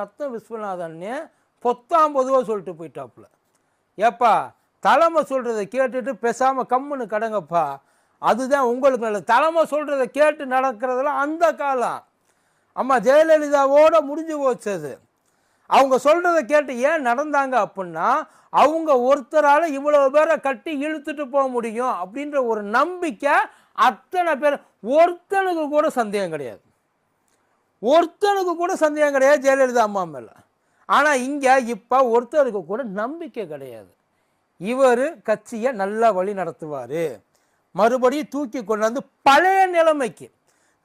நத்தம் விஸ்வநாதன்னு பொத்தாம் பொதுவாக சொல்லிட்டு போயிட்டாப்புல. ஏப்பா தலைமை சொல்கிறத கேட்டுட்டு பேசாமல் கம்முன்னு கடங்கப்பா. அதுதான் உங்களுக்கு நல்லது. தலைமை சொல்கிறத கேட்டு நடக்கிறதெல்லாம் அந்த காலம். அம்மா ஜெயலலிதாவோட முடிஞ்சு போச்சு அது. அவங்க சொல்கிறத கேட்டு ஏன் நடந்தாங்க அப்படின்னா அவங்க ஒருத்தரால் இவ்வளோ பேரை கட்டி இழுத்துட்டு போக முடியும் அப்படின்ற ஒரு நம்பிக்கை அத்தனை பேர் ஒருத்தனுக்கு கூட சந்தேகம் கிடையாது. ஒருத்தனுக்கு கூட சந்தேகம் கிடையாது ஜெயலலிதா அம்மா மேலே. ஆனால் இங்கே இப்போ ஒருத்தருக்கு கூட நம்பிக்கை கிடையாது. இவர் கட்சியை நல்லா வழி நடத்துவார். மறுபடியும் தூக்கி கொண்டு வந்து பழைய நிலைமைக்கு.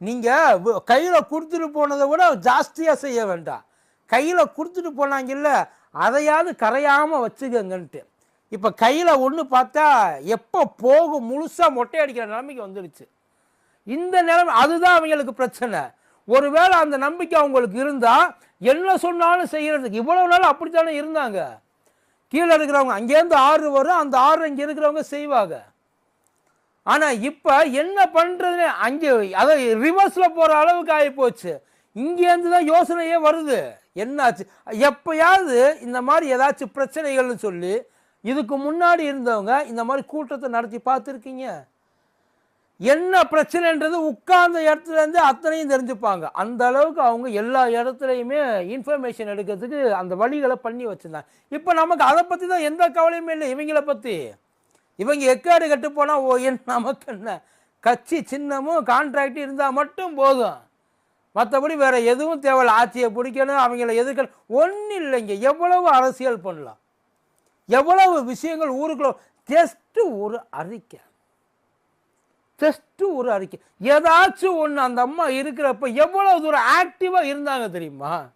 நீங்கள் கையில் கொடுத்துட்டு போனதை விட ஜாஸ்தியாக செய்ய வேண்டாம். கையில் கொடுத்துட்டு போனாங்கல்ல அதையாவது கரையாமல் வச்சுக்கங்கன்ட்டு. இப்போ கையில் ஒன்று பார்த்தா எப்போ போகும் முழுசாக மொட்டை அடிக்கிற நிலைமைக்கு வந்துடுச்சு இந்த நிலைமை அதுதான் அவங்களுக்கு பிரச்சனை. ஒருவேளை அந்த நம்பிக்கை அவங்களுக்கு இருந்தால் என்ன சொன்னாலும் செய்கிறதுக்கு இவ்வளோ நாள் அப்படித்தானே இருந்தாங்க? கீழே இருக்கிறவங்க அங்கேருந்து ஆறு வரும் அந்த ஆறு இங்கே இருக்கிறவங்க செய்வாங்க. ஆனால் இப்போ என்ன பண்ணுறதுன்னு அங்கே அதை ரிவர்ஸில் போகிற அளவுக்கு ஆகிப்போச்சு இங்கேருந்து தான் யோசனையே வருது. என்னாச்சு? எப்பயாவது இந்த மாதிரி ஏதாச்சும் பிரச்சனைகள்னு சொல்லி இதுக்கு முன்னாடி இருந்தவங்க இந்த மாதிரி கூட்டத்தை நடத்தி பார்த்துருக்கீங்க? என்ன பிரச்சனைன்றது உட்கார்ந்த இடத்துலேருந்து அத்தனையும் தெரிஞ்சுப்பாங்க. அந்த அளவுக்கு அவங்க எல்லா இடத்துலையுமே இன்ஃபர்மேஷன் எடுக்கிறதுக்கு அந்த வழிகளை பண்ணி வச்சுருந்தாங்க. இப்போ நமக்கு அதை பற்றி தான் எந்த கவலையுமே இல்லை. இவங்கள பற்றி இவங்க எக்காடு கட்டு போனால் ஓ என் நமக்கு என்ன? கட்சி சின்னமும் கான்ட்ராக்டும் இருந்தால் மட்டும் போதும். மற்றபடி வேறு எதுவும் தேவையில்ல ஆட்சியை பிடிக்கணும் அவங்கள எதிர்க்க ஒன்றும் இல்லைங்க. எவ்வளவு அரசியல் பண்ணலாம்? எவ்வளவு விஷயங்கள் ஊருக்குள்ள ஜஸ்ட்டு ஒரு அறிக்கை. ஜஸ்ட்டு ஒரு அறிக்கை. ஏதாச்சும் ஒன்று அந்த அம்மா இருக்கிறப்ப எவ்வளோ தூரம் ஆக்டிவாக இருந்தாங்க தெரியுமா?